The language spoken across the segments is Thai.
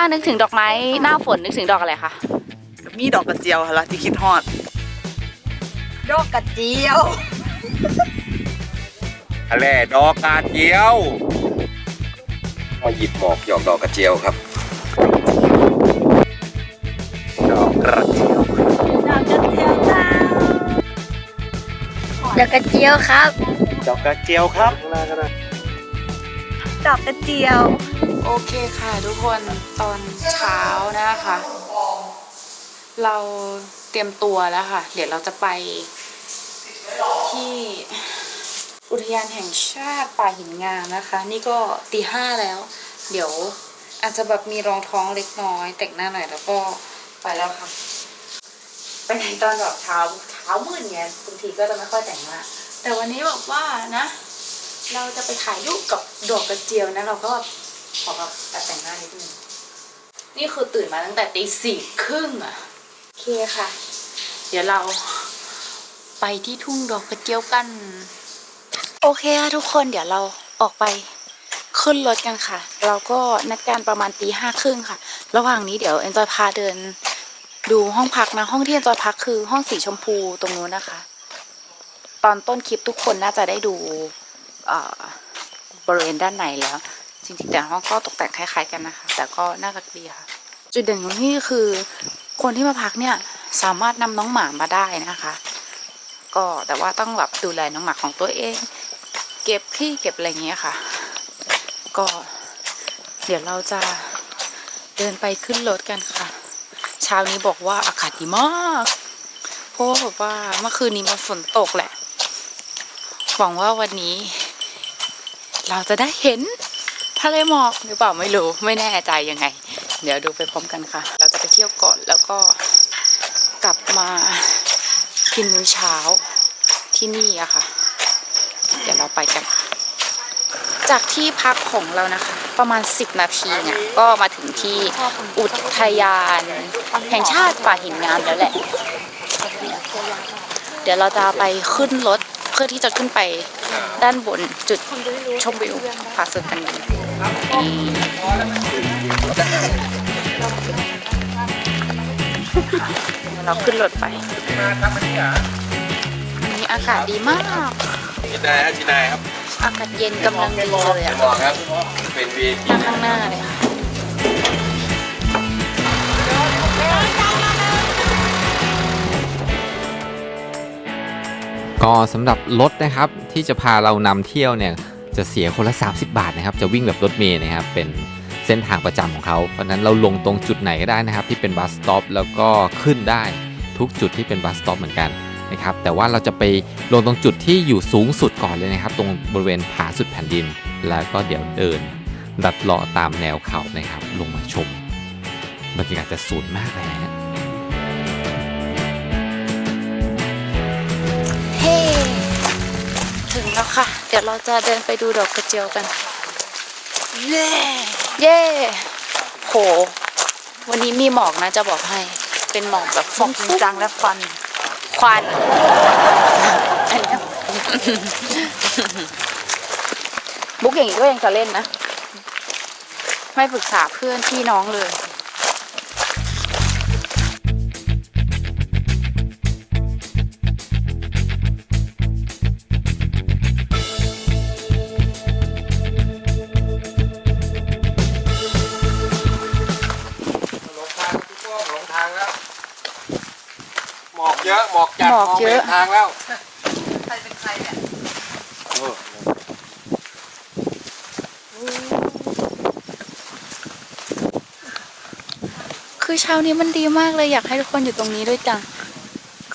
ถ้านึกถึงดอกไม้หน้าฝนนึกถึงดอกอะไรคะมีดอกกระเจียวค่ะละที่คิดฮอด ดอกกระเจียวอะไรดอกกาเจียว มาหยิบหมอกหยอกดอกกระเจียวครับ ดอกกระเจียว ดอกกระเจียวจ้าดอกกระเจียวครับ ดอกกระเจียวครับ ดอกกระเจียว โอเคค่ะทุกคนตอนเช้านะคะ เราเตรียมตัวแล้วค่ะ เดี๋ยวเราจะไปที่อุทยานแห่งชาติป่าหินงามนะคะ นี่ก็ตีห้าแล้ว เดี๋ยวอาจจะแบบมีรองท้องเล็กน้อย แต่งหน้าหน่อยแล้วก็ไปแล้วค่ะไปไหนตอนแบบเช้าเช้ามืดเงี้ยบางทีก็จะไม่ค่อยแต่งหน้าแต่วันนี้บอกว่านะ เราจะไปถ่ายรูปกับดอกกระเจียวนะ เราก็ ขอแบบแอบแต่งหน้านิดนึงนี่คือตื่นมาตั้งแต่ตีสี่ครึ่งอะโอเคค่ะ เดี๋ยวเราไปที่ทุ่งดอกกระเจียวกัน โอเคค่ะทุกคนเดี๋ยวเราออกไปขึ้นรถกันค่ะ เราก็นัดการประมาณตีห้าครึ่งค่ะ ระหว่างนี้เดี๋ยวเอ็นจอยพาเดิน ดูห้องพักนะ ห้องที่เอ็นจอยพักคือห้องสีชมพูตรงนู้นนะคะ ตอนต้นคลิปทุกคนน่าจะได้ดูเอ่อบริเวณด้านในแล้ว จริงๆแต่ห้องก็ตกแต่งคล้ายๆกันนะคะ แต่ก็น่ารักดีค่ะ จุดเด่นของที่คือคนที่มาพักเนี่ยสามารถนำน้องหมามาได้นะคะ ก็แต่ว่าต้องแบบดูแลน้องหมาของตัวเอง เก็บขี้เก็บอะไรอย่างเงี้ยค่ะ ก็เดี๋ยวเราจะเดินไปขึ้นรถกันค่ะ เช้านี้บอกว่าอากาศดีมากเพราะว่าเมื่อคืนนี้มันฝนตกแหละหวังว่าวันนี้ เราจะได้เห็น ทะเลหมอกหรือเปล่าไม่รู้ไม่แน่ใจยังไง เดี๋ยวดูไปพร้อมกันค่ะ เราจะไปเที่ยวก่อนแล้วก็กลับมากินมื้อเช้าที่นี่อะค่ะ เดี๋ยวเราไปกัน จากที่พักของเรานะคะ ประมาณ 10 นาทีเนี่ยก็มาถึงที่อุทยาน แห่งชาติป่าหินงามแล้วแหละ เดี๋ยวเราจะไปขึ้นรถ พื่อที่จะขึ้นไปด้านบนจุดชมวิวผาสุดกันดีเราขึ้นรถไปวันนี้อากาศดีมากชินายครับชินายครับ อากาศเย็นกำลังดีเลยอะมองครับเป็น VIP นั่งข้างหน้าเลยค่ะ ก็สำหรับรถนะครับที่จะพาเรานำเที่ยวเนี่ยจะเสียคนละ 30 บาทนะครับ จะวิ่งแบบรถเมล์นะครับเป็นเส้นทางประจำของเขาเพราะฉะนั้นเราลงตรงจุดไหนก็ได้นะครับ ที่เป็นบัสสต็อปแล้วก็ขึ้นได้ทุกจุดที่เป็นบัสสต็อปเหมือนกันนะครับแต่ว่าเราจะไปลงตรงจุดที่อยู่สูงสุดก่อนเลยนะครับ ตรงบริเวณผาสุดแผ่นดิน แล้วก็เดี๋ยวเดินดัดเลาะตามแนวเขานะครับ ลงมาชมบรรยากาศจะสวยมากเลยนะ ค่ะ เดี๋ยวเราจะเดินไปดูดอกกระเจียวกัน เย้เย้โห วันนี้มีหมอกนะจะบอกให้ เป็นหมอกแบบฟองจริงจังและฟัน ควันอันเนี้ยบุ๊กอย่างนี้ก็ยังจะเล่นนะ ไม่ปรึกษาเพื่อนพี่น้องเลย จัดหมอกเยอะงไม่ทางแล้ว ใครเป็นใครเนี่ยเออคือเช้านี้มันดีมากเลยอยากให้ทุกคนอยู่ตรงนี้ด้วยจัง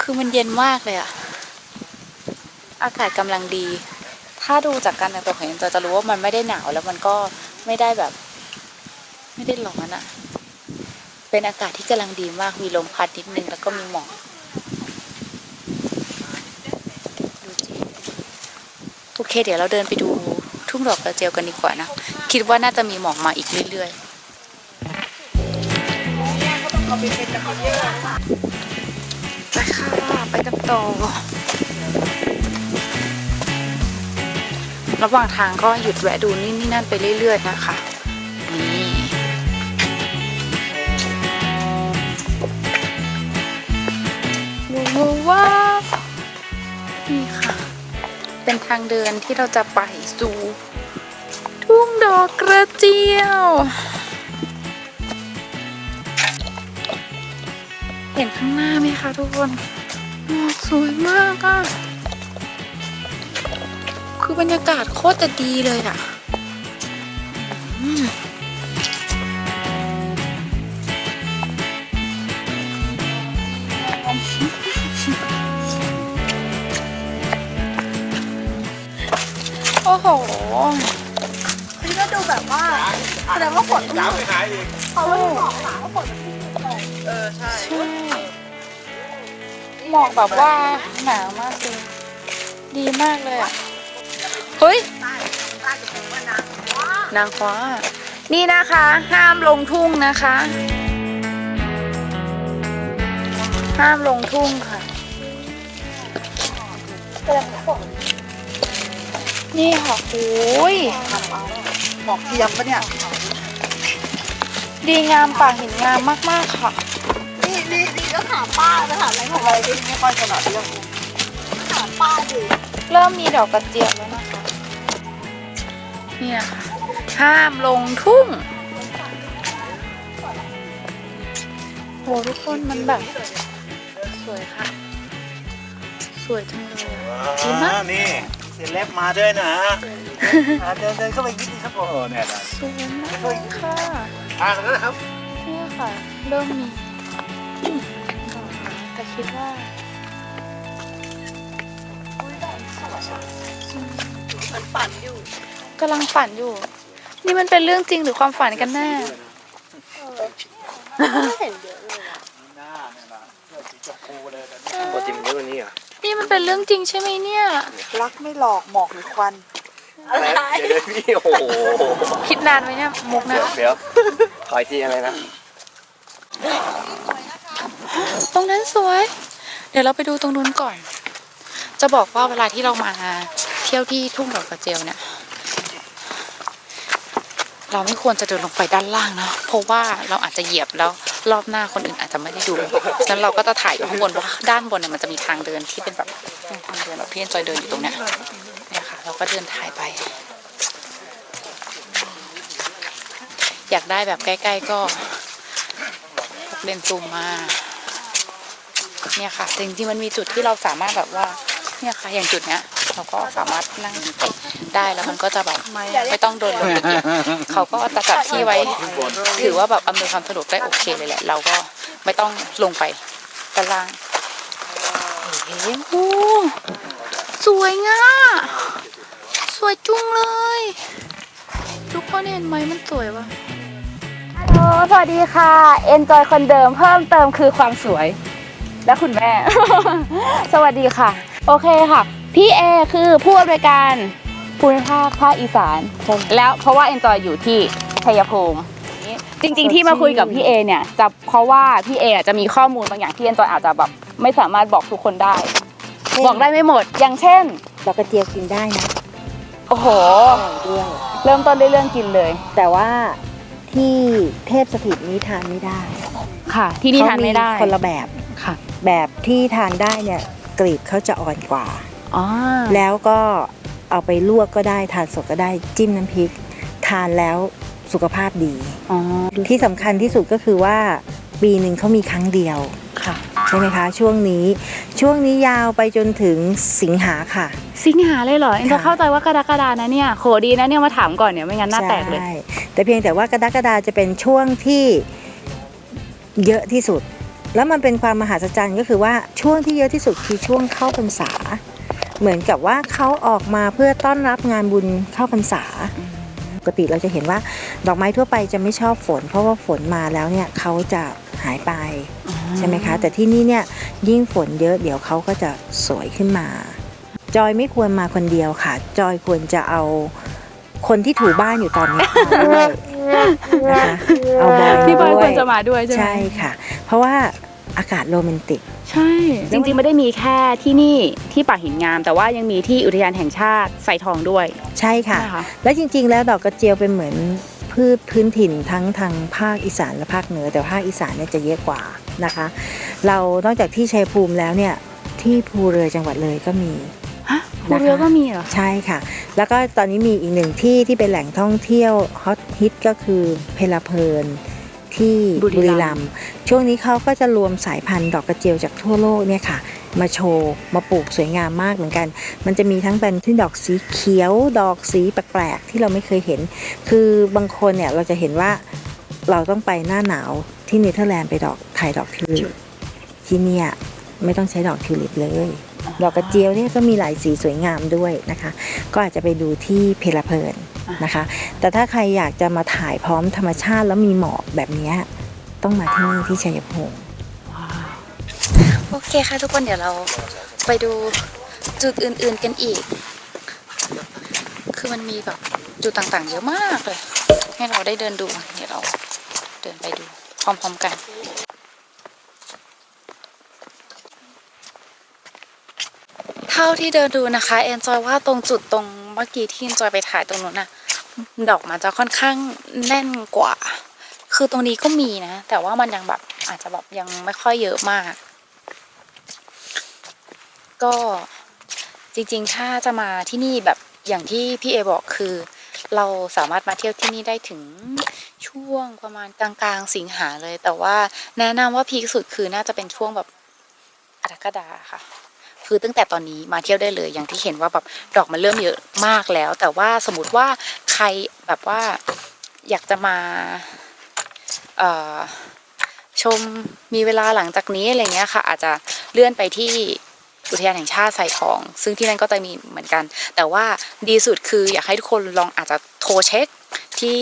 คือมันเย็นมากเลยอะอากาศกำลังดี ถ้าดูจากการแต่งตัวของยันจอยจะรู้ว่ามันไม่ได้หนาวแล้วมันก็ไม่ได้แบบ ไม่ได้ร้อนอะเป็นอากาศที่กำลังดีมากมีลมพัดนิดนึงแล้วก็มีหมอก เคเดี๋ยวเราเดินไปดูทุ่งดอกกระเจียวกันดีกว่านะ คิดว่าน่าจะมีหมอกมาอีกเรื่อยๆไปค่ะไปกันต่อระหว่างทางก็หยุดแวะดูนี่นี่นั่นไปเรื่อย ๆ นะคะนี่ว้าางเดินที่เราจะไปสู่ทุ่งดอกกระเจียว เห็นข้างหน้าไหมคะทุกคนหมอกสวยมากอะคือบรรยากาศโคตรจะดีเลยอะ อ้โห นี่ก็ดูแบบว่าแสดงว่าฝนจ้าไม่หายอีกเขาไม่บอกหนาว่าฝนเออใช่ใช่ หมอกแบบว่าหนามากเลยดีมากเลยอะ เฮ้ย นางฟ้า นี่นะคะ ห้ามลงทุ่งนะคะ ห้ามลงทุ่งค่ะนี่ ค่ะโอ้ยหมอกเทียมปะเนี่ย ดีงามป่าหินงามมากๆค่ะนี่นี่นี่ก็ถามป้าจะถามอะไรของอะไรดิไม่ค่อยถนัดเรื่องถามป้าดิเริ่มมีดอกกระเจียวแล้วนะคะ เนี่ยค่ะห้ามลงทุ่งโหทุกคนมันแบบ สวยค่ะ สวยจังเลยอะดีมาก นี่เสียเล็บมาด้วยนะอ่าเดินเดินเข้าไปยิดนึงครับโอ้โหเนี่ยนะสวยมากค่ะทางแล้วนะครับเนี่ยค่ะ เริ่มมีดอกไม้แต่คิดว่าฝันอยู่กำลังฝันอยู่ นี่มันเป็นเรื่องจริงหรือความฝันกันแน่ไม่เห็นเยอะเลยอะหน้าเนี่ยนะเสื้อสีชมพูเลยแต่ปกติมันเยอะกว่านี้เหรอ นี่มันเป็นเรื่องจริงใช่ไหมเนี่ย รักไม่หลอกหมอกหรือควันอะไรเดี๋ยวพี่โอ้โหคิดนานไหมเนี่ยมุกนะเดี๋ยวขออีกทีอะไรนะตรงนั้นสวย เดี๋ยวเราไปดูตรงนู้นก่อน จะบอกว่าเวลาที่เรามาเที่ยวที่ทุ่งดอกกระเจียวเนี่ย เราไม่ควรจะเดินลงไปด้านล่างนะเพราะว่าเราอาจจะเหยียบแล้ว รอบหน้าคนอื่นอาจจะไม่ได้ดูฉะนั้นเราก็จะถ่ายอยู่ข้างบนเพราะว่าด้านบนเนี่ยมันจะมีทางเดินที่เป็นแบบทางเดินแบบพี่เอ็นจอยเดินอยู่ตรงเนี้ยเนี่ยค่ะ เราก็เดินถ่ายไป อยากได้แบบใกล้ ๆ ก็เลนส์ซูมมาเนี่ยค่ะจริงๆมันมีจุดที่เราสามารถแบบว่าเนี่ยค่ะอย่างจุดเนี้ยเราก็สามารถนั่ง ได้แล้วมันก็จะแบบไม่ต้องโดนลงไปเหยียบเขาก็จะจัดที่ไว้ ถือว่าแบบอำนวยความสะดวกได้โอเคเลยแหละ เราก็ไม่ต้องลงไปด้านล่างเฮ้ยโอ้สวยง่ะสวยจุ้งเลย ทุกคนเห็นไหมมันสวยวะฮัลโหลสวัสดีค่ะ เอนจอยคนเดิมเพิ่มเติมคือความสวย และคุณแม่ สวัสดีค่ะ โอเคค่ะ พี่เอคือผู้อำนวยการ ภูมิภาคภาคอีสาน แล้วเพราะว่าเอนจอยอยู่ที่ชัยภูมิจริง ๆ ที่มาคุยกับพี่เอเนี่ยจะเพราะว่าพี่เอจะมีข้อมูลบางอย่างที่เอนจอยอาจจะแบบไม่สามารถบอกทุกคนได้ บอกได้ไม่หมดอย่างเช่นดอกกระเจียวกินได้นะโอ้โหด้วยเริ่มต้นด้วยเรื่องกินเลย แต่ว่าที่เทพสถิตนี้ทานไม่ได้ ค่ะ ที่นี่ทานไม่ได้เขคนละแบบค่ะ แบบที่ทานได้เนี่ยกลีบเขาจะอ่อนกว่าอ๋อแล้วก็ เอาไปลวกก็ได้ทานสดก็ได้จิ้มน้ำพริก ทานแล้วสุขภาพดี อ๋อที่สำคัญที่สุดก็คือว่าปีหนึ่งเขามีครั้งเดียว ค่ะ ใช่ไหมคะ ช่วงนี้ช่วงนี้ยาวไปจนถึงสิงหาค่ะ สิงหาเลยเหรอเอ็นจะค่ะ เข้าใจว่ากรกฎานะเนี่ยโหดีนะเนี่ยมาถามก่อนเนี่ยไม่งั้นหน้าแตกเลย ใช่แต่เพียงแต่ว่ากรกฎาจะเป็นช่วงที่เยอะที่สุด แล้วมันเป็นความมหัศจรรย์ก็คือว่าช่วงที่เยอะที่สุดคือช่วงเข้าพรรษา เหมือนกับว่าเขาออกมาเพื่อต้อนรับงานบุญเข้าพรรษา ปกติเราจะเห็นว่าดอกไม้ทั่วไปจะไม่ชอบฝน เพราะว่าฝนมาแล้วเนี่ยเขาจะหายไปใช่ไหมคะ แต่ที่นี่เนี่ยยิ่งฝนเยอะเดี๋ยวเขาก็จะสวยขึ้นมา จอยไม่ควรมาคนเดียวค่ะ จอยควรจะเอาคนที่ถูบ้านอยู่ตอนนี้มาด้วยนะคะเอาบอยพี่บอยด้ควรจะมาด้วยใช่ไหมใช่ค่ะ เพราะว่าอากาศโรแมนติก ใช่ จริงๆไม่ได้มีแค่ที่นี่ที่ป่าหินงาม แต่ว่ายังมีที่อุทยานแห่งชาติไสทองด้วย ใช่ค่ะ นะคะ และจริง ๆ แล้วดอกกระเจียวเป็นเหมือนพืชพื้นถิ่นทั้งทางภาคอีสานและภาคเหนือ แต่ภาคอีสานเนี่ยจะเยอะกว่านะคะ เรานอกจากที่ชัยภูมิแล้วเนี่ยที่ภูเรือจังหวัดเลยก็มี ฮะภูเรือก็มีเหรอ ใช่ค่ะ แล้วก็ตอนนี้มีอีกหนึ่งที่ที่เป็นแหล่งท่องเที่ยวฮอตฮิตก็คือเพลาเพลิน ที่บุรีรัมย์ช่วงนี้เขาก็จะรวมสายพันธุ์ดอกกระเจียวจากทั่วโลกเนี่ยค่ะ มาโชว์มาปลูกสวยงามมากเหมือนกัน มันจะมีทั้งเป็นที่ดอกสีเขียว ดอกสีแปลกๆที่เราไม่เคยเห็น คือบางคนเนี่ยเราจะเห็นว่าเราต้องไปหน้าหนาวที่เนเธอร์แลนด์ไปดอกถ่ายดอกทิวลิปที่เนี่ยไม่ต้องใช้ดอกทิวลิปเลย ดอกกระเจียวเนี่ยก็มีหลายสีสวยงามด้วยนะคะ ก็อาจจะไปดูที่เพลาเพลิน นะคะ แต่ถ้าใครอยากจะมาถ่ายพร้อมธรรมชาติแล้วมีหมอกแบบนี้ต้องมาที่นี่ที่ชัยภูมิโอเคค่ะทุกคนเดี๋ยวเราไปดูจุดอื่นๆกันอีก คือมันมีแบบจุดต่างๆ เยอะมากเลย ให้เราได้เดินดู เดี๋ยวเราเดินไปดูพร้อมๆกันเท่าที่เดินดูนะคะเอนจอยว่าตรงจุดตรง เมื่อกี้ที่เอนจอยไปถ่ายตรงนู้นน่ะ ดอกมันจะค่อนข้างแน่นกว่า คือตรงนี้ก็มีนะ แต่ว่ามันยังแบบอาจจะแบบยังไม่ค่อยเยอะมาก ก็จริงๆ ถ้าจะมาที่นี่แบบอย่างที่พี่เอบอกคือ เราสามารถมาเที่ยวที่นี่ได้ถึงช่วงประมาณกลางๆ สิงหาเลย แต่ว่าแนะนำว่าพีคสุดคือน่าจะเป็นช่วงแบบกรกฎาค่ะ คือตั้งแต่ตอนนี้มาเที่ยวได้เลยอย่างที่เห็นว่าแบบดอกมันเริ่มเยอะมากแล้ว แต่ว่าสมมติว่าใครแบบว่าอยากจะมาเอ่อชมมีเวลาหลังจากนี้อะไรเงี้ยค่ะ อาจจะเลื่อนไปที่อุทยานแห่งชาติไซทอง ซึ่งที่นั่นก็จะมีเหมือนกัน แต่ว่าดีสุดคืออยากให้ทุกคนลองอาจจะโทรเช็คที่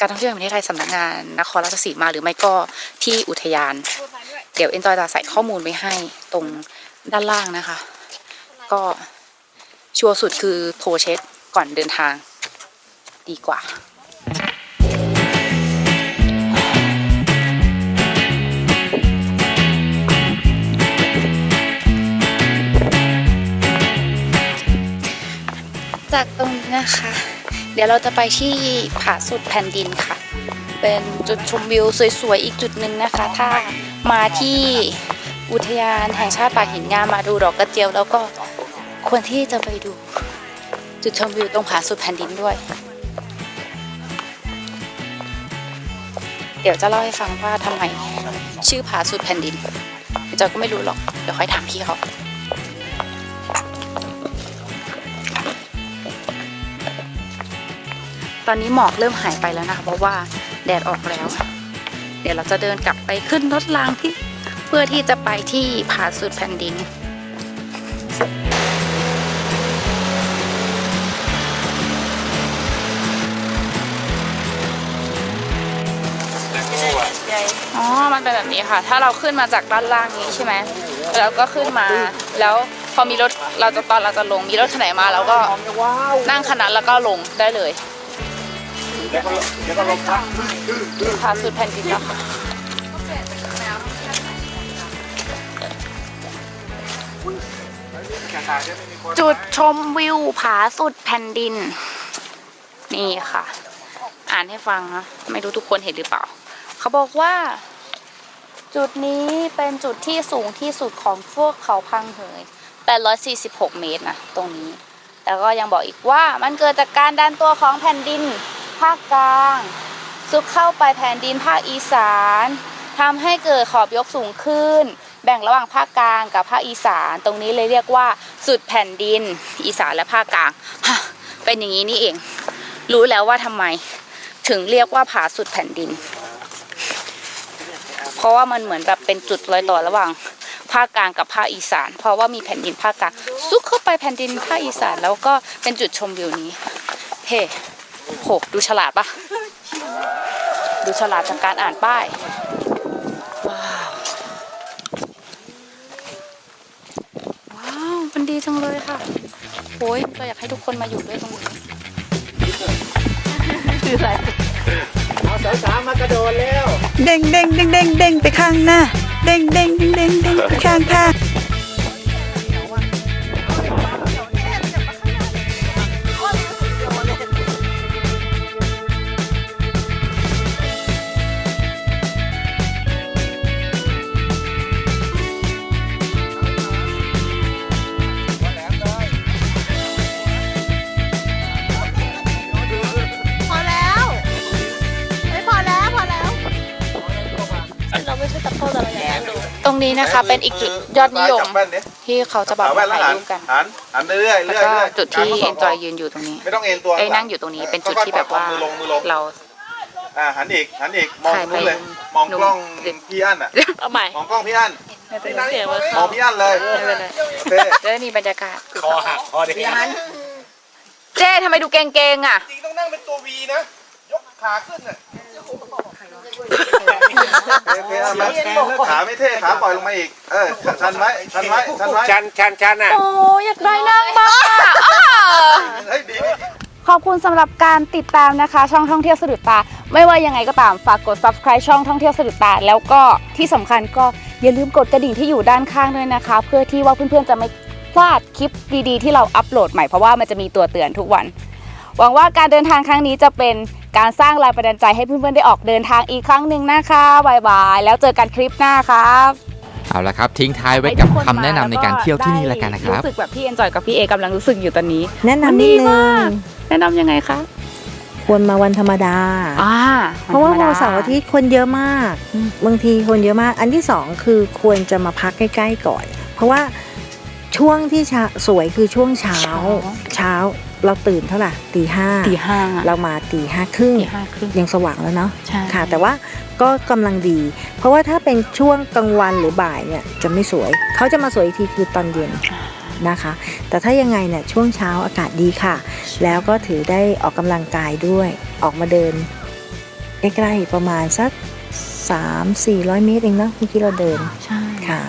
การท่องเที่ยวแห่งประเทศไทยสำนักงานนครราชสีมาหรือไม่ก็ที่อุทยาน เดี๋ยวเอ็นจอยจะใส่ข้อมูลไว้ให้ตรงด้านล่างนะคะ ก็ชัวร์สุดคือโทรเช็คก่อนเดินทางดีกว่าจากตรงนี้นะคะ เดี๋ยวเราจะไปที่ผาสุดแผ่นดินค่ะ เป็นจุดชมวิวสวยๆ อีกจุดหนึ่งนะคะ ถ้า มาที่อุทยานแห่งชาติป่าหินงามมาดูดอกกระเจียว แล้วก็ควรที่จะไปดูจุดชมวิวตรงผาสุดแผ่นดินด้วย เดี๋ยวจะเล่าให้ฟังว่าทำไมชื่อผาสุดแผ่นดินเจอยก็ไม่รู้หรอก เดี๋ยวค่อยถามพี่เขาตอนนี้หมอกเริ่มหายไปแล้วนะคะเพราะว่าแดดออกแล้ว เดี๋ยวเราจะเดินกลับไปขึ้นรถรางที่เพื่อที่จะไปที่ผาสุดแผ่นดินอ๋อ มันเป็นแบบนี้ค่ะ ถ้าเราขึ้นมาจากด้านล่างนี้ใช่ไหมแล้วก็ขึ้นมา แล้วพอมีรถ เราจะตอนเราจะลง มีรถคันไหนมาเราก็นั่งคันนั้นแล้วก็ลงได้เลย เดี๋ยวก็เดี๋ยวก็ลงพักผาสุดแผ่นดินแล้วค่ะจุดชมวิวผาสุดแผ่นดิน นี่ค่ะ อ่านให้ฟังนะ ไม่รู้ทุกคนเห็นหรือเปล่า เขาบอกว่า จุดนี้เป็นจุดที่สูงที่สุดของพวกเขาพังเหย846 เมตรนะ ตรงนี้แต่ก็ยังบอกอีกว่ามันเกิดจากการดันตัวของแผ่นดิน ภาคกลาง ซุกเข้าไปแผ่นดินภาคอีสานทำให้เกิดขอบยกสูงขึ้น แบ่งระหว่างภาคกลางกับภาคอีสาน ตรงนี้เลยเรียกว่า สุดแผ่นดิน อีสานและภาคกลางเป็นอย่างนี้นี่เอง รู้แล้วว่าทำไม ถึงเรียกว่าผาสุดแผ่นดิน เพราะว่ามันเหมือนแบบเป็นจุดรอยต่อระหว่างภาคกลางกับภาคอีสาน เพราะว่ามีแผ่นดินภาคกลางซุกเข้าไปแผ่นดินภาคอีสาน แล้วก็เป็นจุดชมวิวนี้เฮ้ โหดูฉลาดปะดูฉลาดจากการอ่านป้ายว้าวว้าวมันดีจังเลยค่ะโอ้ยเราอยากให้ทุกคนมาอยู่ด้วยตรงนี้คืออะไรเอาสาวๆมากระโดดแล้ว เด้งเด้งเด้งเด้งเด้งไปข้างหน้า เด้งเด้งเด้งเด้งเด้งไปข้างข้าง นี้นะคะเป็นอีกจุดยอดนิยมจับแว่นดิที่เขาจะแบบจับแว่นแล้วถ่ายหันรูปกันหันหันเรื่อยๆแล้วเรื่อยก็ๆเรื่อยๆจุดที่กาเอ็รนจอยยืนอยู่ตรงนี้ไม่ต้องเอ็นตัวไอ้ยนั่งอยู่ตรงนี้เป็นจุดที่แบบว่ามือลงมือลงเราอ่าหันอีกหันอีกมองถ่ายไปนู้นเลยมองกล้องหนุ่มพี่อั้นอะเอาใหม่มองกล้องพี่อั้นไม่เป็นไรเสียงว่ามองพี่อั้นเลยไม่เป็นไรโอเคจะได้มีบรรยากาศคอหักคอเด็กเจ้ทำไมดูเกรงๆอะจริงต้องนั่งเป็นตัววีนะยกขาขึ้นอะ โอเคเอามาขาไม่เท่ขาปล่อยลงมาอีก เออชันไว้ชันไว้ชันไว้ชันชันชันอะ โอ้อยากได้นั่งบ้างอะอ้าเฮ้ยดีขอบคุณสำหรับการติดตามนะคะ ช่องท่องเที่ยวสะดุดตา ไม่ว่ายังไงก็ตามฝากกด subscribe ช่องท่องเที่ยวสะดุดตา แล้วก็ที่สำคัญก็อย่าลืมกดกระดิ่งที่อยู่ด้านข้างด้วยนะคะ เพื่อที่ว่าเพื่อนๆจะไม่พลาดคลิปดีๆ ที่เราอัปโหลดใหม่เพราะว่ามันจะมีตัวเตือนทุกวัน หวังว่าการเดินทางครั้งนี้จะเป็น การสร้างแรงบันดาลใจให้เพื่อนๆได้ออกเดินทางอีกครั้งหนึ่งนะคะบายบายแล้วเจอกันคลิปหน้าครับเอาละครับ ทิ้งท้ายไว้กับคำแนะนำในการเที่ยวที่นี่แล้วกันนะครับรู้สึกแบบพี่เอนจอยกับพี่เอกำลังรู้สึกอยู่ตอนนี้ แนะนำนิดนึงแนะนำยังไงคะควรมาวันธรรมดาอ่าเพราะว่าวันเสาร์อาทิตย์คนเยอะมาก บางทีคนเยอะมาก อันที่สองคือควรจะมาพักใกล้ ๆ ก่อน เพราะว่า ช่วงที่เช้าสวยคือช่วงเช้า เช้าเราตื่นเท่าไหร่ตีห้าตีห้าเรามาตีห้าครึ่งตีห้าครึ่งยังสว่างแล้วเนาะใช่ค่ะ แต่ว่าก็กำลังดี เพราะว่าถ้าเป็นช่วงกลางวันหรือบ่ายเนี่ยจะไม่สวย เขาจะมาสวยอีกทีคือตอนเย็นนะคะ แต่ถ้ายังไงเนี่ยช่วงเช้าอากาศดีค่ะ แล้วก็ถือได้ออกกำลังกายด้วย ออกมาเดินใกล้ๆประมาณสัก 3-400 เมตรเองเนาะเมื่อกี้เราเดินใช่ค่ะ